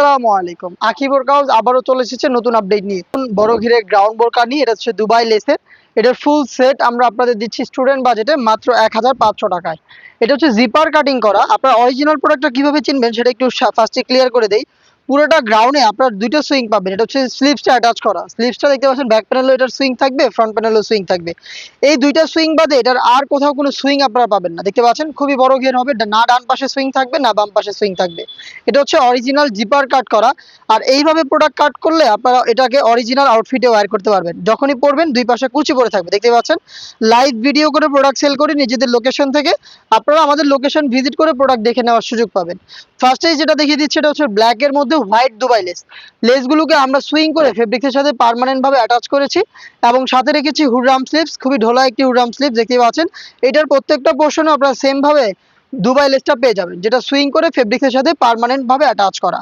আসসালামু আলাইকুম। আকিবর কাউজ আবারও চলে এসেছে নতুন আপডেট নিয়ে। বড় ঘিরে গ্রাউন্ড বোরকা নিয়ে, এটা হচ্ছে দুবাই লেসের। এটার ফুল সেট আমরা আপনাদের দিচ্ছি স্টুডেন্ট বাজেটে মাত্র এক হাজার পাঁচশো টাকায়। এটা হচ্ছে জিপার কাটিং করা। আপনার অরিজিনাল প্রোডাক্টটা কীভাবে চিনবেন সেটা একটু ফার্স্টে ক্লিয়ার করে দেই। পুরোটা গ্রাউন্ডে আপনার দুইটা সুইং পাবেন। এটা হচ্ছে স্লিপসটা অ্যাটাচ করা। স্লিপসটা দেখতে পাচ্ছেন ব্যাক প্যানেলও এটার সুইং থাকবে ফ্রন্ট প্যানেলও সুইং থাকবে। এই দুইটা সুইং বাদে এটার আর কোথাও কোনো সুইং আপনারা পাবেন না। দেখতে পাচ্ছেন, খুবই বড় ঘের হবে, না ডান পাশে সুইং থাকবে, না বাম পাশে সুইং থাকবে। এটা হচ্ছে অরিজিনাল জিপার কাট করা। আর এইভাবে প্রোডাক্ট কাট করলে আপনারা এটাকে অরিজিনাল আউটফিটে ওয়্যার করতে পারবেন। যখনই পরবেন, দুই পাশে কুচি পরে থাকবে। দেখতে পাচ্ছেন লাইভ ভিডিও করে প্রোডাক্ট সেল করি নিজেদের লোকেশন থেকে আপনারা আমাদের লোকেশন ভিজিট করে প্রোডাক্ট দেখে নেওয়ার সুযোগ পাবেন। ফার্স্টেই যেটা দেখিয়ে দিচ্ছে, এটা হচ্ছে ব্ল্যাকের মধ্যে হোয়াইট দুবাই লেস। লেসগুলোকে আমরা সুইং করে ফেব্রিক্সের সাথে পার্মানেন্ট ভাবে অ্যাটাচ করেছি এবং সাথে রেখেছি হুডরাম স্লিপস খুবই ঢোলা একটি হুডরাম স্লিপস দেখতে পাচ্ছেন। এটার প্রত্যেকটা পোর্শনও আপনারা সেম ভাবে দুবাই লেসটা পেয়ে যাবেন, যেটা সুইং করে ফেব্রিক্সের সাথে পার্মানেন্ট ভাবে অ্যাটাচ করা।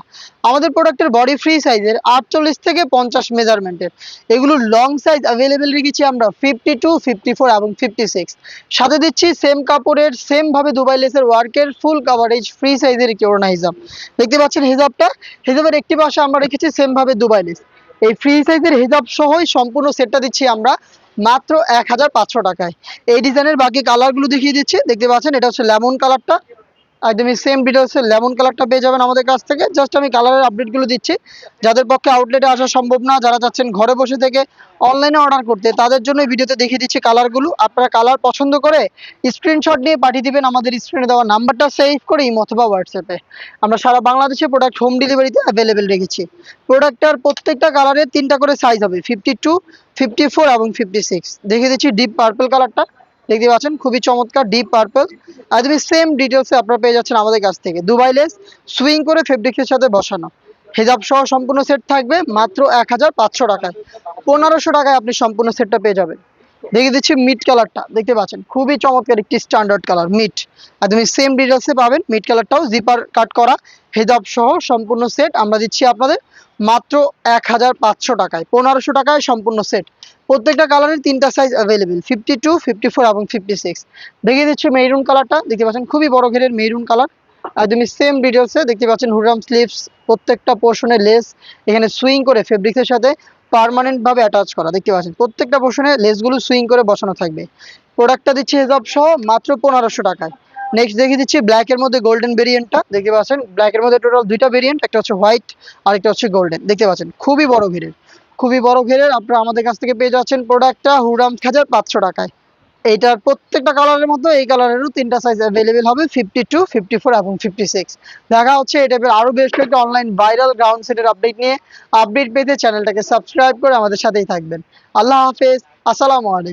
আমাদের প্রোডাক্টের বডি ফ্রি সাইজের আটচল্লিশ থেকে পঞ্চাশ মেজারমেন্টের এগুলোর লং সাইজ অ্যাভেলেবেল রেখেছি আমরা ফিফটি টু এবং ফিফটি সাথে দিচ্ছি সেম কাপড়ের সেম ভাবে দুবাই লেসের ওয়ার্কের ফুল কাভারেজ ফ্রি সাইজের একটি ওড়না হিজাব দেখতে পাচ্ছেন হিজাবটা হিজাবের একটি পাশে আমরা রেখেছি সেম ভাবে দুবাই লেস। এই ফ্রি সাইজের হিজাব সহই সম্পূর্ণ সেটটা দিচ্ছি আমরা মাত্র এক হাজার পাঁচশো টাকায়। এই ডিজাইনের বাকি কালারগুলো দেখিয়ে দিচ্ছি। দেখতে পাচ্ছেন, এটা হচ্ছে লেমন কালারটা একদমই সেম ডিটেলসের লেমন কালারটা পেয়ে যাবেন আমাদের কাছ থেকে। জাস্ট আমি কালারের আপডেটগুলো দিচ্ছি। যাদের পক্ষে আউটলেটে আসা সম্ভব না, যারা চাচ্ছেন ঘরে বসে থেকে অনলাইনে অর্ডার করতে, তাদের জন্য ভিডিওতে দেখিয়ে দিচ্ছি কালারগুলো আপনারা কালার পছন্দ করে স্ক্রিনশট নিয়ে পাঠিয়ে দিবেন আমাদের স্ক্রিনে দেওয়া নাম্বারটা সেভ করে ইমো অথবা হোয়াটসঅ্যাপে আমরা সারা বাংলাদেশে প্রোডাক্ট হোম ডেলিভারিতে অ্যাভেলেবেল রেখেছি। প্রোডাক্টটার প্রত্যেকটা কালারের তিনটা করে সাইজ হবে ফিফটি টু ফিফটি ফোর এবং ফিফটি সিক্স দেখিয়ে দিচ্ছি ডিপ পার্পল কালারটা দেখতে পাচ্ছেন, খুবই চমৎকার ডিপ পার্পল একদমই সেম ডিটেলসে আপনারা পেয়ে যাচ্ছেন আমাদের কাছ থেকে দুবাই লেস সুইং করে ফেব্রিক্সের সাথে বসানো। হেজাব সহ সম্পূর্ণ সেট থাকবে মাত্র এক হাজার পাঁচশো টাকায়। পনেরোশো টাকায় আপনি সম্পূর্ণ সেটটা পেয়ে যাবেন। দেখে দিচ্ছি মিট কালারটা দেখতে পাচ্ছেন? খুবই চমৎকার একটি স্ট্যান্ডার্ড কালার মিট একদমই সেম ডিটেলসে পাবেন মিট কালারটাও জিপার কাট করা হেজাব সহ সম্পূর্ণ সেট আমরা দিচ্ছি আপনাদের মাত্র এক হাজার পাঁচশো টাকায়, পনেরোশো টাকায় সম্পূর্ণ সেট প্রত্যেকটা কালারের তিনটা size available fifty two fifty four এবং ফিফটি সিক্স দেখিয়ে দিচ্ছি মেরুন কালারটা দেখতে পাচ্ছেন, খুবই বড় ঘেরের মেরুন কালার একদমই সেম ডিটেলসে দেখতে পাচ্ছেন হুডরাম স্লিভস প্রত্যেকটা পোর্শনে লেস এখানে সুইং করে ফেব্রিক্সের সাথে পার্মানেন্ট ভাবে অ্যাটাচ করা, দেখতে পাচ্ছেন? প্রত্যেকটা পোর্শনে লেসগুলো সুইং করে বসানো থাকবে। প্রোডাক্টটা দিচ্ছি হেজাব সহ মাত্র পনেরোশো টাকায়। নেক্সট দেখিয়ে দিচ্ছি ব্ল্যাকের মধ্যে গোল্ডেন ভেরিয়েন্টটা দেখতে পাচ্ছেন? ব্ল্যাকের মধ্যে টোটাল দুইটা ভেরিয়েন্ট একটা হচ্ছে হোয়াইট আর একটা হচ্ছে গোল্ডেন দেখতে পাচ্ছেন? খুবই বড় ঘেরের। খুবই বড় ঘেরের, আপনারা আমাদের কাছ থেকে পেয়ে যাচ্ছেন প্রোডাক্টটা হুরাম হাজার পাঁচশো টাকায়। এইটার প্রত্যেকটা কালারের মধ্যে এই কালারেরও তিনটা সাইজ অ্যাভেলেবেল হবে ফিফটি টু ফিফটি ফোর এবং ফিফটি সিক্স দেখা হচ্ছে এই টাইপের আরও বেশ কয়েকটা অনলাইন ভাইরাল গ্রাউন্ড সেটের আপডেট নিয়ে। আপডেট পেতে চ্যানেলটাকে সাবস্ক্রাইব করে আমাদের সাথেই থাকবেন। আল্লাহ হাফেজ, আসসালামু আলাইকুম।